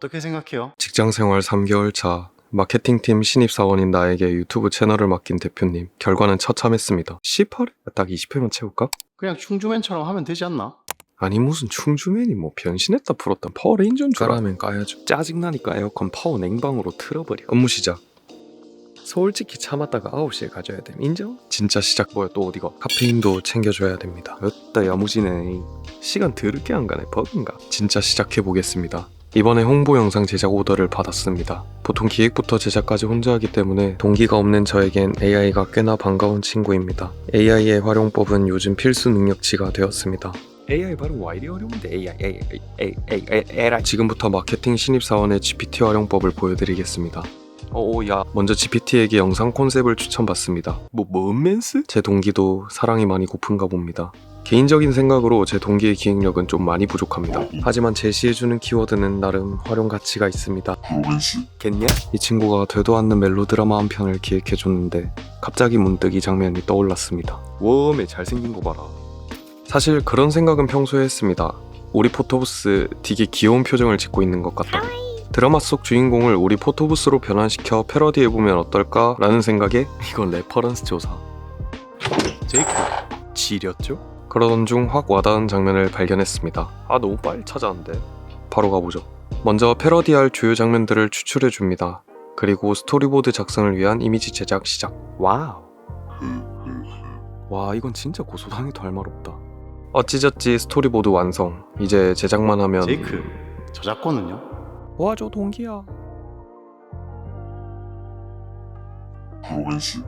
어떻게 생각해요? 직장 생활 3개월 차 마케팅팀 신입사원인 나에게 유튜브 채널을 맡긴 대표님 결과는 처참했습니다. 18회? 딱 20회만 채울까? 그냥 충주맨처럼 하면 되지 않나? 아니 무슨 충주맨이 뭐 변신했다 풀었다. 파워레인저인 줄 까라면 까야죠. 짜증나니까 에어컨 파워 냉방으로 틀어버려 업무 시작. 솔직히 참았다가 9시에 가져야 됨. 인정? 진짜 시작. 뭐야 또 어디가? 카페인도 챙겨줘야 됩니다. 어따 야무지네. 시간 더럽게 안 가네. 버그인가? 진짜 시작해보겠습니다 이번에 홍보 영상 제작 오더를 받았습니다. 보통 기획부터 제작까지 혼자 하기 때문에 동기가 없는 저에겐 AI가 꽤나 반가운 친구입니다. AI의 활용법은 요즘 필수 능력치가 되었습니다. AI 발음 와 이리 어려운데 AI AI AI AI AI 지금부터 마케팅 신입사원의 GPT 활용법을 보여드리겠습니다. 오야 먼저 GPT에게 영상 콘셉트를 추천받습니다. 뭐뭔 맨스? 제 동기도 사랑이 많이 고픈가 봅니다. 개인적인 생각으로 제 동기의 기획력은 좀 많이 부족합니다. 하지만 제시해주는 키워드는 나름 활용 가치가 있습니다. 겠냐? 이 친구가 되도 않는 멜로 드라마 한 편을 기획해줬는데 갑자기 문득 이 장면이 떠올랐습니다. 웜에 잘생긴 거 봐라. 사실 그런 생각은 평소에 했습니다. 우리 포토부스 되게 귀여운 표정을 짓고 있는 것 같다. 드라마 속 주인공을 우리 포토부스로 변환시켜 패러디해보면 어떨까 라는 생각에 이건 레퍼런스 조사. 제이크 지렸죠? 그러던 중 확 와닿은 장면을 발견했습니다. 아 너무 빨리 찾아왔는데. 바로 가보죠. 먼저 패러디할 주요 장면들을 추출해 줍니다. 그리고 스토리보드 작성을 위한 이미지 제작 시작. 와우. 와 이건 진짜 말 없다. 어찌저찌 스토리보드 완성. 이제 제작만 하면 제이크 저작권은요? 도와줘 동기야. 프로벤스